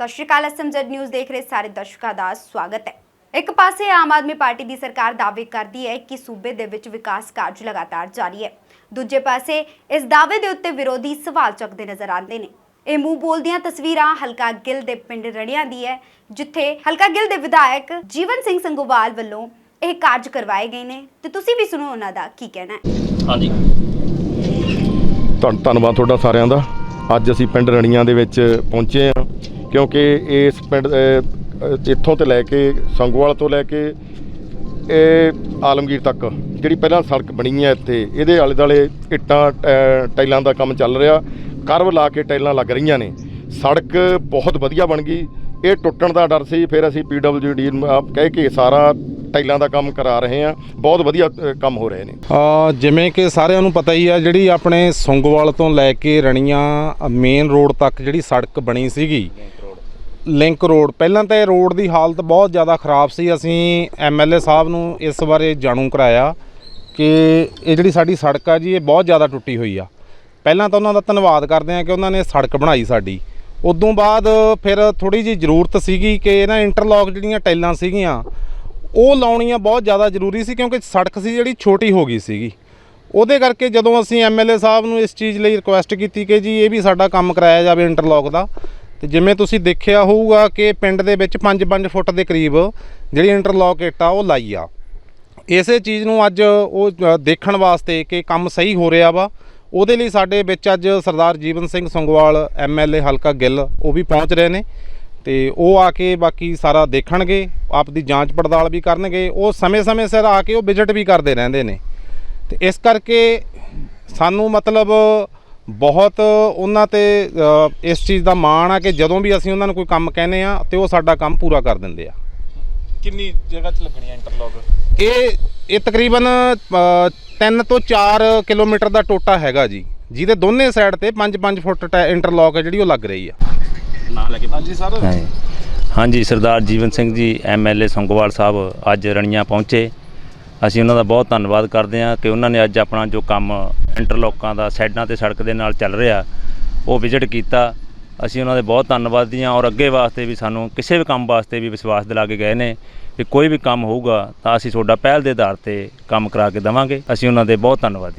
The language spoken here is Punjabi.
ਸਤਿ ਸ਼੍ਰੀ ਅਕਾਲ ਐਸਐਮਜ਼ੈਡ ਨਿਊਜ਼ ਦੇਖ ਰਹੇ ਸਾਰੇ ਦਰਸ਼ਕਾਂ ਦਾ ਸਵਾਗਤ ਹੈ। ਇੱਕ ਪਾਸੇ ਆਮ ਆਦਮੀ ਪਾਰਟੀ ਦੀ ਸਰਕਾਰ ਦਾਅਵੇ ਕਰਦੀ ਹੈ ਕਿ ਸੂਬੇ ਦੇ ਵਿੱਚ ਵਿਕਾਸ ਕਾਰਜ ਲਗਾਤਾਰ ਜਾਰੀ ਹੈ। ਦੂਜੇ ਪਾਸੇ ਇਸ ਦਾਅਵੇ ਦੇ ਉੱਤੇ ਵਿਰੋਧੀ ਸਵਾਲ ਚੁੱਕਦੇ ਨਜ਼ਰ ਆਉਂਦੇ ਨੇ। ਇਹ ਮੂੰਹ ਬੋਲਦੀਆਂ ਤਸਵੀਰਾਂ ਹਲਕਾ ਗਿੱਲ ਦੇ ਪਿੰਡ ਰਣੀਆਂ ਦੀ ਹੈ ਜਿੱਥੇ ਹਲਕਾ ਗਿੱਲ ਦੇ ਵਿਧਾਇਕ ਜੀਵਨ ਸਿੰਘ ਸੰਗੋਵਾਲ ਵੱਲੋਂ ਇਹ ਕਾਰਜ ਕਰਵਾਏ ਗਏ ਨੇ। ਤੇ ਤੁਸੀਂ ਵੀ ਸੁਣੋ ਉਹਨਾਂ ਦਾ ਕੀ ਕਹਿਣਾ ਹੈ। ਹਾਂਜੀ। ਧੰਨ ਧੰਨਵਾਦ ਤੁਹਾਡਾ ਸਾਰਿਆਂ ਦਾ। ਅੱਜ ਅਸੀਂ ਪਿੰਡ ਰਣੀਆਂ ਦੇ ਵਿੱਚ ਪਹੁੰਚੇ ਹਾਂ। ਕਿਉਂਕਿ ਇਸ ਪਿੰਡ ਇੱਥੋਂ ਤੇ ਲੈ ਕੇ ਸੰਗੋਵਾਲ ਤੋਂ ਲੈ ਕੇ ਇਹ ਆਲਮਗੀਰ ਤੱਕ ਜਿਹੜੀ ਪਹਿਲਾਂ ਸੜਕ ਬਣੀ ਹੈ ਇੱਥੇ ਇਹਦੇ ਆਲੇ ਦੁਆਲੇ ਇੱਟਾਂ ਅ, ਟਾਈਲਾਂ ਦਾ ਕੰਮ ਚੱਲ ਰਿਹਾ ਕਰਵ ਲਾ ਕੇ ਟਾਈਲਾਂ ਲੱਗ ਰਹੀਆਂ ਨੇ। ਸੜਕ ਬਹੁਤ ਵਧੀਆ ਬਣ ਗਈ। ਇਹ ਟੁੱਟਣ ਦਾ ਡਰ ਸੀ ਫਿਰ ਅਸੀਂ ਪੀਡਬਲਯੂਡੀ ਨੂੰ ਆਪ ਕਹਿ ਕੇ ਸਾਰਾ ਟਾਈਲਾਂ ਦਾ ਕੰਮ ਕਰਾ ਰਹੇ ਹਾਂ। ਬਹੁਤ ਵਧੀਆ ਕੰਮ ਹੋ ਰਹੇ ਨੇ। ਅ, ਜਿਵੇਂ ਕਿ ਸਾਰਿਆਂ ਨੂੰ ਪਤਾ ਹੀ ਆ ਜਿਹੜੀ ਆਪਣੇ ਸੁੰਗਵਾਲ ਤੋਂ ਲੈ ਕੇ ਰਣੀਆਂ ਮੇਨ ਰੋਡ ਤੱਕ ਜਿਹੜੀ ਸੜਕ ਬਣੀ ਸੀਗੀ ਲਿੰਕ ਰੋਡ। ਪਹਿਲਾਂ ਤਾਂ ਇਹ ਰੋਡ ਦੀ ਹਾਲਤ ਬਹੁਤ ਜ਼ਿਆਦਾ ਖਰਾਬ ਸੀ। ਅਸੀਂ ਐਮਐਲਏ ਸਾਹਿਬ ਨੂੰ ਇਸ ਬਾਰੇ ਜਾਣੂ ਕਰਾਇਆ ਕਿ ਇਹ ਜਿਹੜੀ ਸਾਡੀ ਸੜਕ ਆ ਜੀ, ਇਹ ਬਹੁਤ ਜ਼ਿਆਦਾ ਟੁੱਟੀ ਹੋਈ ਆ। ਪਹਿਲਾਂ ਤਾਂ ਉਹਨਾਂ ਦਾ ਧੰਨਵਾਦ ਕਰਦੇ ਆ ਕਿ ਉਹਨਾਂ ਨੇ ਸੜਕ ਬਣਾਈ ਸਾਡੀ। ਉਦੋਂ ਬਾਅਦ ਫਿਰ ਥੋੜੀ ਜਿਹੀ ਜ਼ਰੂਰਤ ਸੀਗੀ ਕਿ ਇਹਨਾਂ ਇੰਟਰਲੌਕ ਜਿਹੜੀਆਂ ਟਾਈਲਾਂ ਸੀਗੀਆਂ, ਉਹ ਲਾਉਣੀਆਂ ਬਹੁਤ ਜ਼ਿਆਦਾ ਜ਼ਰੂਰੀ ਸੀ ਕਿਉਂਕਿ ਸੜਕ ਸੀ ਜਿਹੜੀ ਛੋਟੀ ਹੋ ਗਈ ਸੀਗੀ। ਉਹਦੇ ਕਰਕੇ ਜਦੋਂ ਅਸੀਂ ਐਮਐਲਏ ਸਾਹਿਬ ਨੂੰ ਇਸ ਚੀਜ਼ ਲਈ ਰਿਕੁਐਸਟ ਕੀਤੀ ਕਿ ਜੀ, ਇਹ ਵੀ ਸਾਡਾ ਕੰਮ ਕਰਾਇਆ ਜਾਵੇ ਇੰਟਰਲੌਕ ਦਾ ਤੇ ਜਿਵੇਂ ਤੁਸੀਂ ਦੇਖਿਆ ਹੋਊਗਾ ਕਿ ਪਿੰਡ ਦੇ ਵਿੱਚ 5-5 ਫੁੱਟ ਦੇ ਕਰੀਬ ਜਿਹੜੀ ਇੰਟਰਲੌਕ ਇੱਟ ਆ, ਉਹ ਲਾਈ ਆ। ਇਸੇ ਚੀਜ਼ ਨੂੰ ਅੱਜ ਉਹ ਦੇਖਣ ਵਾਸਤੇ ਕਿ ਕੰਮ ਸਹੀ ਹੋ ਰਿਹਾ ਵਾ। ਉਹਦੇ ਲਈ ਸਾਡੇ ਵਿੱਚ ਅੱਜ ਸਰਦਾਰ ਜੀਵਨ ਸਿੰਘ ਸੰਗਵਾਲ ਐਮਐਲਏ ਹਲਕਾ ਗਿੱਲ, ਉਹ ਵੀ ਪਹੁੰਚ ਰਹੇ ਨੇ ਤੇ ਉਹ ਆ ਕੇ ਬਾਕੀ ਸਾਰਾ ਦੇਖਣਗੇ, ਆਪ ਦੀ ਜਾਂਚ ਪੜਤਾਲ ਵੀ ਕਰਨਗੇ। ਉਹ ਸਮੇਂ-ਸਮੇਂ ਸਿਰ ਆ ਕੇ ਉਹ ਵਿਜ਼ਿਟ ਵੀ ਕਰਦੇ ਰਹਿੰਦੇ ਨੇ। ਤੇ ਇਸ ਕਰਕੇ ਸਾਨੂੰ ਮਤਲਬ ਬਹੁਤ ਉਹਨਾਂ ਤੇ ਇਸ ਚੀਜ਼ ਦਾ ਮਾਣ ਆ ਕਿ ਜਦੋਂ ਵੀ ਅਸੀਂ ਉਹਨਾਂ ਨੂੰ ਕੋਈ ਕੰਮ ਕਹਿੰਦੇ ਆ ਤੇ ਉਹ ਸਾਡਾ ਕੰਮ ਪੂਰਾ ਕਰ ਦਿੰਦੇ ਆ। ਕਿੰਨੀ ਜਗ੍ਹਾ 'ਚ ਲੱਗਣੀ ਹੈ ਇੰਟਰਲੌਕ? ਇਹ ਇਹ ਤਕਰੀਬਨ 3 ਤੋਂ 4 ਕਿਲੋਮੀਟਰ ਦਾ ਟੋਟਾ ਹੈਗਾ ਜੀ। ਜਿਹਦੇ ਦੋਨੇ ਸਾਈਡ ਤੇ 5-5 ਫੁੱਟ ਟੈ- ਇੰਟਰਲੌਕ ਹੈ ਜਿਹੜੀ ਉਹ ਲੱਗ ਰਹੀ ਆ। ਨਾਂ ਲੈ ਕੇ ਹਾਂਜੀ ਸਰ। ਹਾਂਜੀ। ਹਾਂਜੀ ਸਰਦਾਰ ਜੀਵਨ ਸਿੰਘ ਜੀ ਐਮਐਲਏ ਸੰਗੋਵਾਲ ਸਾਹਿਬ ਅੱਜ ਰਣੀਆਂ ਪਹੁੰਚੇ। ਅਸੀਂ ਉਹਨਾਂ ਦਾ ਬਹੁਤ ਧੰਨਵਾਦ ਕਰਦੇ ਹਾਂ ਕਿ ਉਹਨਾਂ ਨੇ ਅੱਜ ਆਪਣਾ ਜੋ ਕੰਮ ਇੰਟਰਲੋਕਾਂ ਦਾ ਸਾਈਡਾਂ ਤੇ ਸੜਕ ਦੇ ਨਾਲ ਚੱਲ ਰਿਹਾ, ਉਹ ਵਿਜ਼ਿਟ ਕੀਤਾ। ਅਸੀਂ ਉਹਨਾਂ ਦੇ ਬਹੁਤ ਧੰਨਵਾਦੀ ਹਾਂ ਔਰ ਅੱਗੇ ਵਾਸਤੇ ਵੀ ਸਾਨੂੰ ਕਿਸੇ ਵੀ ਕੰਮ ਵਾਸਤੇ ਵੀ ਵਿਸ਼ਵਾਸ ਦਿਲਾ ਕੇ ਗਏ ਨੇ ਕਿ ਕੋਈ ਵੀ ਕੰਮ ਹੋਊਗਾ ਤਾਂ ਅਸੀਂ ਤੁਹਾਡਾ ਪਹਿਲ ਦੇ ਆਧਾਰ ਤੇ ਕੰਮ ਕਰਾ ਕੇ ਦੇਵਾਂਗੇ। ਅਸੀਂ ਉਹਨਾਂ ਦੇ ਬਹੁਤ ਧੰਨਵਾਦੀ